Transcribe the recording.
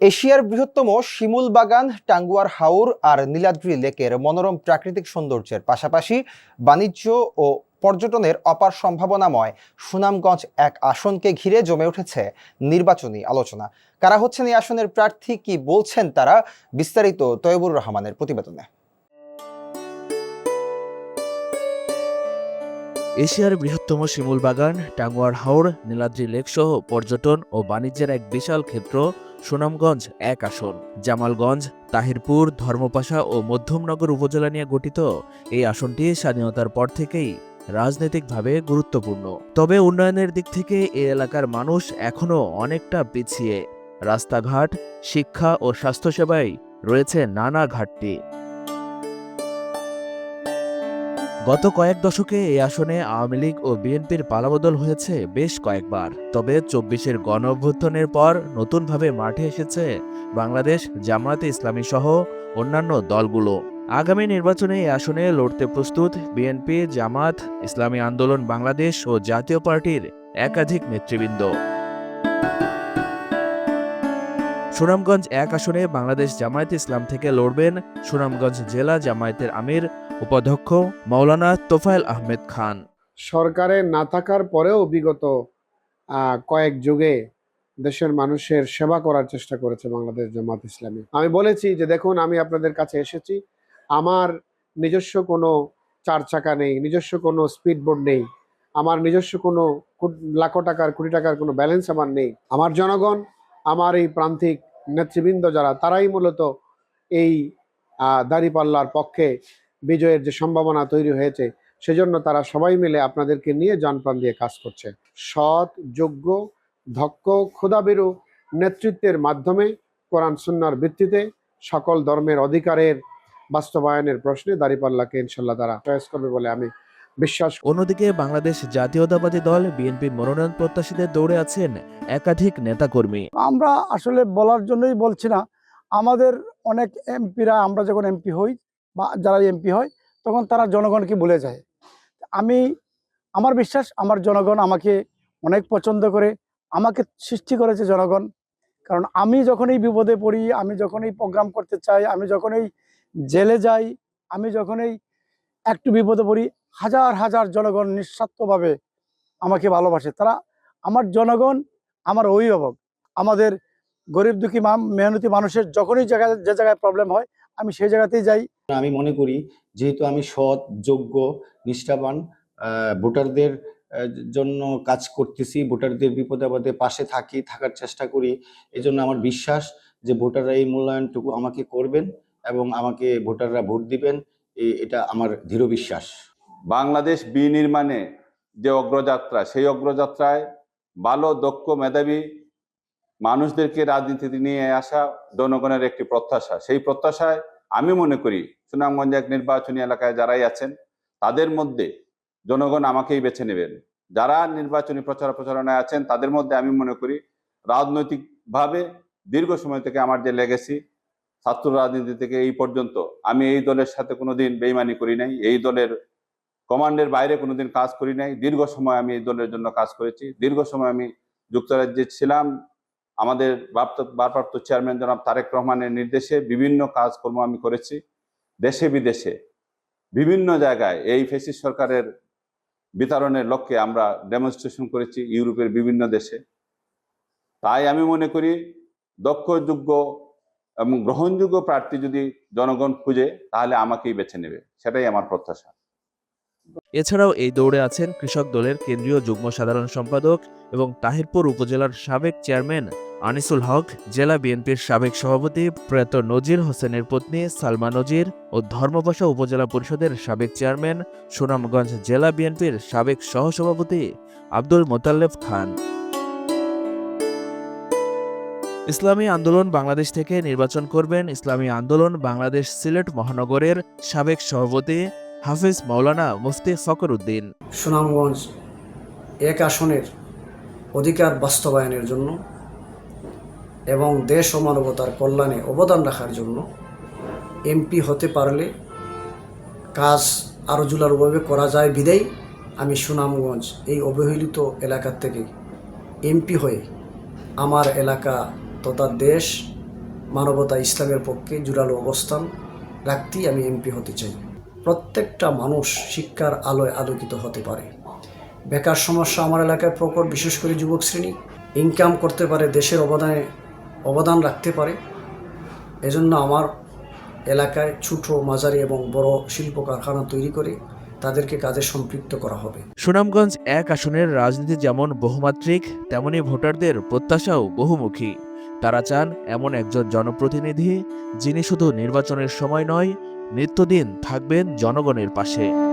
এশিয়ার বৃহত্তম শিমুল বাগান, টাঙ্গুয়ার হাওর আর নীলাদ্রি লেকের মনোরম প্রাকৃতিক সৌন্দর্যের পাশাপাশি বাণিজ্য ও পর্যটনের অপার সম্ভাবনাময় সুনামগঞ্জ এক আসনকে ঘিরে জমে উঠেছে নির্বাচনী আলোচনা। কারা হচ্ছেন এই আসনের প্রার্থী, কি বলছেন তারা? বিস্তারিত তয়বুর রহমানের প্রতিবেদনে। এশিয়ার বৃহত্তম শিমুল বাগান, টাঙ্গুয়ার হাওর, নীলাদ্রি লেক সহ পর্যটন ও বাণিজ্যের এক বিশাল ক্ষেত্র সুনামগঞ্জ এক আসন। জামালগঞ্জ, তাহিরপুর, ধর্মপাশা ও মধ্যমনগর উপজেলা নিয়ে গঠিত এই আসনটি স্বাধীনতার পর থেকেই রাজনৈতিকভাবে গুরুত্বপূর্ণ। তবে উন্নয়নের দিক থেকে এ এলাকার মানুষ এখনও অনেকটা পিছিয়ে। রাস্তাঘাট, শিক্ষা ও স্বাস্থ্যসেবায় রয়েছে নানা ঘাটতি। গত কয়েক দশকে এই আসনে আওয়ামী লীগ ও বিএনপির পালাবদল হয়েছে বেশ কয়েকবার। তবে চব্বিশের গণ অভ্যুত্থানের পর নতুনভাবে মাঠে এসেছে বাংলাদেশ, জামায়াতে ইসলামী সহ অন্যান্য দলগুলো। আগামী নির্বাচনে এই আসনে লড়তে প্রস্তুত বিএনপি জামাত ইসলামী আন্দোলন, বাংলাদেশ ও জাতীয় পার্টির একাধিক নেতৃবৃন্দ। সুনামগঞ্জ এক আসনে বাংলাদেশ জামায়াত ইসলাম থেকে লড়বেন সুনামগঞ্জ জেলা জামায়াতের আমির, উপাধ্যক্ষ মাওলানা তোফায়েল আহমেদ খান। সরকারে না থাকার পরেও বিগত কয়েক যুগে দেশের মানুষের সেবা করার চেষ্টা করেছে বাংলাদেশ জামাত ইসলামী। আমি বলেছি যে দেখুন, আমি আপনাদের কাছে এসেছি। আমার নিজস্ব কোনো চার চাকা নেই, নিজস্ব কোনো স্পিড বোর্ড নেই। আমার নিজস্ব কোনো লাখো টাকার, কোটি টাকার কোনো ব্যালেন্স আমার নেই। আমার জনগণ আমার এই প্রান্তিক নেতৃবৃন্দ যারা, তারাই মূলত এই দাঁড়িপাল্লার পক্ষে বিজয়ের যে সম্ভাবনা তৈরি হয়েছে, সেজন্য তারা সবাই মিলে আপনাদেরকে নিয়ে যান প্রাণ দিয়ে কাজ করছে। সৎ, যোগ্য ধক্ষ ক্ষুদাবিরু নেতৃত্বের মাধ্যমে কোরআন সুন্নার ভিত্তিতে সকল ধর্মের অধিকারের বাস্তবায়নের প্রশ্নে দাঁড়িপাল্লাকে ইনশাল্লাহ তারা প্রয়াস করবে বলে আমি বিশ্বাস অন্যদিকে বাংলাদেশ জাতীয়তাবাদী দল বিএনপির মনোনয়ন প্রত্যাশীদের দৌড়ে আছেন একাধিক নেতাকর্মী। আমরা আসলে বলার জন্যই বলছি না আমাদের অনেক এমপিরা আমরা যখন এমপি হই বা যারা এমপি হয় তখন তারা জনগণকে ভুলে যায়। আমি আমার বিশ্বাস আমার জনগণ আমাকে অনেক পছন্দ করে আমাকে সৃষ্টি করেছে জনগণ। কারণ আমি যখনই বিপদে পড়ি আমি যখনই প্রোগ্রাম করতে চাই আমি যখনই জেলে যাই আমি যখনই একটু বিপদে পড়ি হাজার হাজার জনগণ নিঃস্বার্থভাবে আমাকে ভালোবাসে। তারা আমার জনগণ, আমার অভিভাবক, আমাদের গরিব দুঃখী মেহনতি মানুষের যখনই জায়গায়, যে জায়গায় প্রবলেম হয়, আমি সেই জায়গাতেই যাই। আমি মনে করি, যেহেতু আমি সৎ, যোগ্য, নিষ্ঠাবান ভোটারদের জন্য কাজ করতেছি, ভোটারদের বিপদে আপদে পাশে থাকি, থাকার চেষ্টা করি, এজন্য আমার বিশ্বাস যে ভোটাররা এই মূল্যায়নটুকু আমাকে করবেন এবং আমাকে ভোটাররা ভোট দিবেন এটা আমার দৃঢ় বিশ্বাস। বাংলাদেশ বিনির্মাণে যে অগ্রযাত্রা, সেই অগ্রযাত্রায় ভালো, দক্ষ, মেধাবী মানুষদেরকে রাজনীতিতে নিয়ে আসা জনগণের একটি প্রত্যাশা। সেই প্রত্যাশায় আমি মনে করি সুনামগঞ্জ এক নির্বাচনী এলাকায় যারাই আছেন, তাদের মধ্যে জনগণ আমাকেই বেছে নেবেন। যারা নির্বাচনী প্রচার প্রচারণায় আছেন, তাদের মধ্যে আমি মনে করি রাজনৈতিকভাবে দীর্ঘ সময় থেকে আমার যে লেগেছি ছাত্র রাজনীতি থেকে এই পর্যন্ত আমি এই দলের সাথে কোনোদিন বেইমানি করি নাই, এই দলের কমান্ডের বাইরে কোনোদিন কাজ করি নাই। দীর্ঘ সময় আমি এই দলের জন্য কাজ করেছি। দীর্ঘ সময় আমি যুক্তরাজ্যে ছিলাম। আমাদের ভারপ্রাপ্ত চেয়ারম্যান জনাব তারেক রহমানের নির্দেশে বিভিন্ন কাজকর্ম আমি করেছি। দেশে বিদেশে বিভিন্ন জায়গায় এই ফেসিস সরকারের বিতরণের লক্ষ্যে আমরা ডেমনস্ট্রেশন করেছি ইউরোপের বিভিন্ন দেশে। তাই আমি মনে করি দক্ষ, যোগ্য এবং গ্রহণযোগ্য প্রার্থী যদি জনগণ খুঁজে তাহলে আমাকেই বেছে নেবে। সেটাই আমার প্রত্যাশা। এছাড়াও এই দৌড়ে আছেন কৃষক দলের কেন্দ্রীয় যুগ্ম সাধারণ সম্পাদক এবং তাহিরপুর উপজেলার সাবেক চেয়ারম্যান আনিসুল হক, জেলা বিএনপির সাবেক সভাপতি প্রয়াত নজির হোসেনের পত্নী সালমা নজির ও ধর্মপাশা উপজেলা পরিষদের সাবেক চেয়ারম্যান সুনামগঞ্জ জেলা বিএনপির সাবেক সহসভাপতি আব্দুল মোতাল্লেব খান। ইসলামী আন্দোলন বাংলাদেশ থেকে নির্বাচন করবেন ইসলামী আন্দোলন বাংলাদেশ সিলেট মহানগরের সাবেক সভাপতি হাফিজ মাওলানা মুফতি ফকর উদ্দিন সুনামগঞ্জ এক আসনের অধিকার বাস্তবায়নের জন্য এবং দেশ ও মানবতার কল্যাণে অবদান রাখার জন্য এমপি হতে পারলে কাজ আরও জুলারভাবে করা যায় বিদেই আমি সুনামগঞ্জ এই অবহেলিত এলাকার থেকে এমপি হয়ে আমার এলাকা তথা দেশ মানবতা ইসলামের পক্ষে জোরালো অবস্থান রাখতেই আমি এমপি হতে চাই। প্রত্যেকটা মানুষ শিক্ষার আলোয় আলোকিত হতে পারে। বেকার সমস্যা আমার এলাকায় প্রকট, বিশেষ করে যুবক শ্রেণি। ইনকাম করতে পারে, দেশের অবদানে অবদান রাখতে পারে। এজন্য আমার এলাকায় ছোটো, মাঝারি এবং বড় শিল্প কারখানা তৈরি করে তাদেরকে কাজে সম্পৃক্ত করা হবে। সুনামগঞ্জ এক আসনের রাজনীতি যেমন বহুমাত্রিক, তেমনি ভোটারদের প্রত্যাশাও বহুমুখী। তারা চান এমন একজন জনপ্রতিনিধি, যিনি শুধু নির্বাচনের সময় নয় নিত্যদিন থাকবেন জনগণের পাশে।